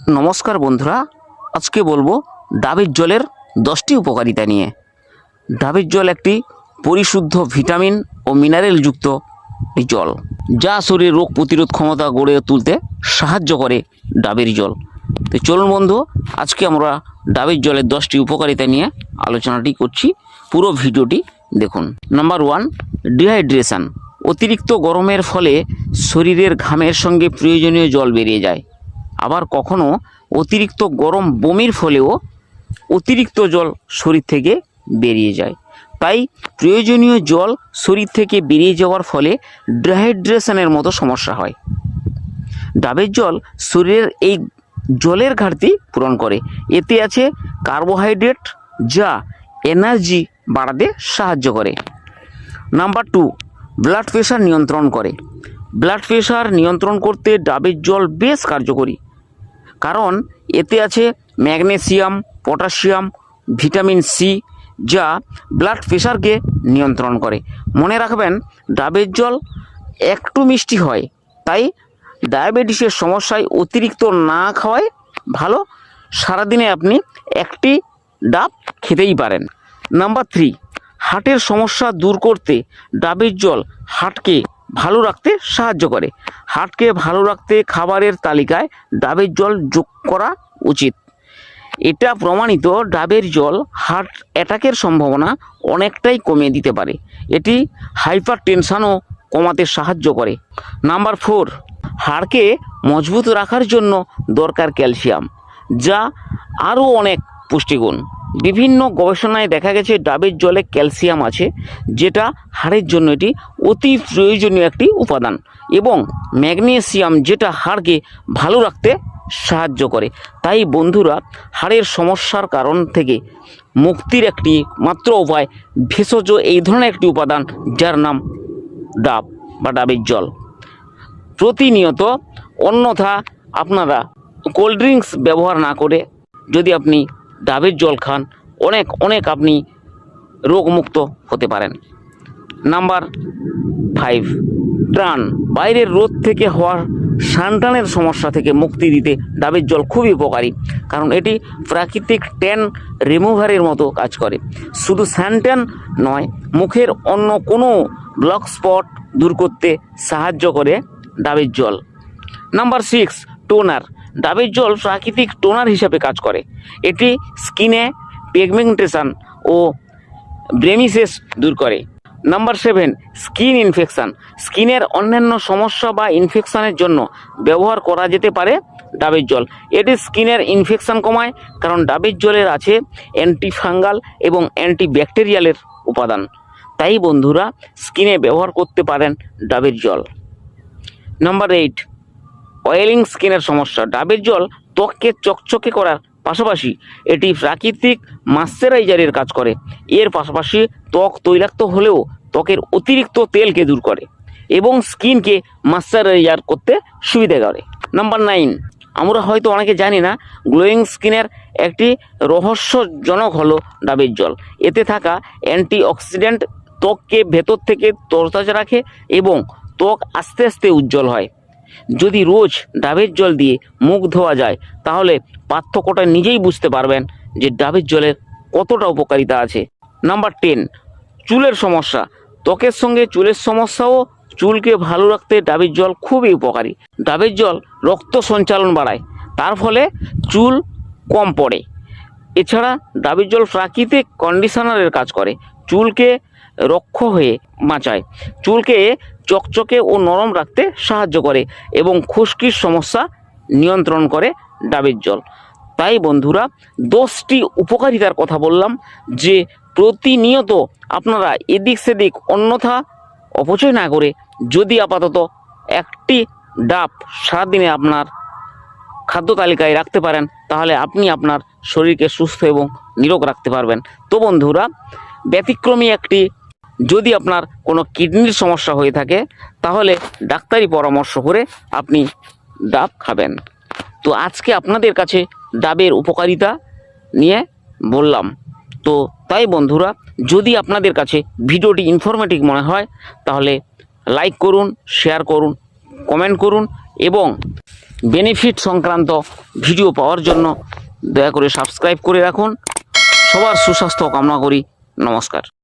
নমস্কার বন্ধুরা, আজকে বলব ডাবের জলের দশটি উপকারিতা নিয়ে। ডাবের জল একটি পরিশুদ্ধ ভিটামিন ও মিনারেলযুক্ত এই জল, যা শরীরে রোগ প্রতিরোধ ক্ষমতা গড়ে তুলতে সাহায্য করে ডাবের জল। তো চলুন বন্ধু, আজকে আমরা ডাবের জলের দশটি উপকারিতা নিয়ে আলোচনাটি করছি। পুরো ভিডিওটি দেখুন। Number one, dehydration. অতিরিক্ত গরমের ফলে শরীরের ঘামের সঙ্গে প্রয়োজনীয় জল বেরিয়ে যায়। আবার কখনো অতিরিক্ত গরম বমির ফলেও অতিরিক্ত জল শরীর থেকে বেরিয়ে যায়। তাই প্রয়োজনীয় জল শরীর থেকে বেরিয়ে যাওয়ার ফলে ডিহাইড্রেশনের মতো সমস্যা হয়। ডাবের জল শরীরের এই জলের ঘাটতি পূরণ করে। এতে আছে কার্বোহাইড্রেট যা এনার্জি বাড়াতে সাহায্য করে। নাম্বার টু ব্লাড প্রেশার নিয়ন্ত্রণ করে। ব্লাড প্রেশার নিয়ন্ত্রণ করতে ডাবের জল বেশ কার্যকরী। কারণ এতে আছে ম্যাগনেসিয়াম, পটাশিয়াম, ভিটামিন সি, যা ব্লাড প্রেশারকে নিয়ন্ত্রণ করে। মনে রাখবেন, ডাবের জল একটু মিষ্টি হয়, তাই ডায়াবেটিসের সমস্যায় অতিরিক্ত না খাওয়ায় ভালো। সারাদিনে আপনি একটি ডাব খেতেই পারেন। নাম্বার থ্রি, হার্টের সমস্যা দূর করতে ডাবের জল হার্টকে ভালো রাখতে সাহায্য করে। হার্টকে ভালো রাখতে খাবারের তালিকায় ডাবের জল যোগ করা উচিত। এটা প্রমাণিত, ডাবের জল হার্ট অ্যাটাকের সম্ভাবনা অনেকটাই কমিয়ে দিতে পারে। এটি হাইপার টেনশনও কমাতে সাহায্য করে। নাম্বার ফোর, হাড়কে মজবুত রাখার জন্য দরকার ক্যালসিয়াম, যা আরও অনেক পুষ্টিগুণ। বিভিন্ন গবেষণায় দেখা গেছে ডাবের জলে ক্যালসিয়াম আছে, যেটা হাড়ের জন্য এটি অতি প্রয়োজনীয় একটি উপাদান এবং ম্যাগনেসিয়াম যেটা হাড়কে ভালো রাখতে সাহায্য করে। তাই বন্ধুরা, হাড়ের সমস্যার কারণ থেকে মুক্তির একটি মাত্র উপায় ভেষজ এই ধরনের একটি উপাদান যার নাম ডাব বা ডাবের জল। প্রতিনিয়ত অন্যথা আপনারা কোল্ড ড্রিঙ্কস ব্যবহার না করে যদি আপনি ডাবের জল খান, অনেক অনেক আপনি রোগমুক্ত হতে পারেন। নাম্বার ফাইভ ট্রান বাইরের রোদ থেকে হওয়ার সানটানের সমস্যা থেকে মুক্তি দিতে ডাবের জল খুবই উপকারী, কারণ এটি প্রাকৃতিক ট্যান রিমুভারের মতো কাজ করে। শুধু স্যানট্যান নয়, মুখের অন্য কোনো ব্লক স্পট দূর করতে সাহায্য করে ডাবের জল। Number six toner. ডাবের জল প্রাকৃতিক টোনার হিসাবে কাজ করে। এটি স্কিনে পিগমেন্টেশন ও ব্রেমিসেস দূর করে। Number seven, skin infection. স্কিনের অন্যান্য সমস্যা বা ইনফেকশানের জন্য ব্যবহার করা যেতে পারে ডাবের জল। এটি স্কিনের ইনফেকশান কমায়, কারণ ডাবের জলের আছে অ্যান্টিফাঙ্গাল এবং অ্যান্টিব্যাকটেরিয়ালের উপাদান। তাই বন্ধুরা, স্কিনে ব্যবহার করতে পারেন ডাবের জল। নাম্বার এইট অয়েলিং স্কিনের সমস্যা। ডাবের জল ত্বককে চকচকে করার পাশাপাশি এটি প্রাকৃতিক মাশ্চারাইজারের কাজ করে। এর পাশাপাশি ত্বক তৈলাক্ত হলেও ত্বকের অতিরিক্ত তেলকে দূর করে এবং স্কিনকে মাশ্চারাইজার করতে সুবিধা করে। নাম্বার নাইন, আমরা হয়তো অনেকে জানি না, গ্লোয়িং স্কিনের একটি রহস্যজনক হলো ডাবের জল। এতে থাকা অ্যান্টিঅক্সিডেন্ট ত্বককে ভেতর থেকে তরতাজা রাখে এবং ত্বক আস্তে আস্তে উজ্জ্বল হয়। যদি রোজ ডাবের জল দিয়ে মুখ ধোয়া যায়, তাহলে পার্থক্যটা নিজেই বুঝতে পারবেন যে ডাবের জলের কতটা উপকারিতা আছে। নাম্বার টেন চুলের সমস্যা। ত্বকের সঙ্গে চুলের সমস্যাও চুলকে ভালো রাখতে ডাবের জল খুবই উপকারী। ডাবের জল রক্ত সঞ্চালন বাড়ায়, তার ফলে চুল কম পড়ে। এছাড়া ডাবের জল প্রাকৃতিক কন্ডিশনারের কাজ করে। চুলকে রক্ষ হয়ে বাঁচায়। চুলকে চকচকে ও নরম রাখতে সাহায্য করে এবং খুশকির সমস্যা নিয়ন্ত্রণ করে ডাবের জল। তাই বন্ধুরা, দশটি উপকারিতার কথা বললাম যে প্রতিনিয়ত আপনারা এদিক সেদিক অন্যথা অপচয় না করে যদি আপাতত একটি ডাব সারাদিনে আপনার খাদ্য তালিকায় রাখতে পারেন, তাহলে আপনি আপনার শরীরকে সুস্থ এবং নিরোগ রাখতে পারবেন। তো বন্ধুরা, ব্যতিক্রমী একটি যদি আপনার কোনো কিডনির সমস্যা হয়ে থাকে, তাহলে ডাক্তারি পরামর্শ করে আপনি ডাব খাবেন। তো আজকে আপনাদের কাছে ডাবের উপকারিতা নিয়ে বললাম। তো তাই বন্ধুরা, যদি আপনাদের কাছে ভিডিওটি ইনফরমেটিভ মনে হয়, তাহলে লাইক করুন শেয়ার করুন কমেন্ট করুন এবং বেনিফিট সংক্রান্ত ভিডিও পাওয়ার জন্য দয়া করে সাবস্ক্রাইব করে রাখুন। সবার সুস্বাস্থ্য কামনা করি। নমস্কার।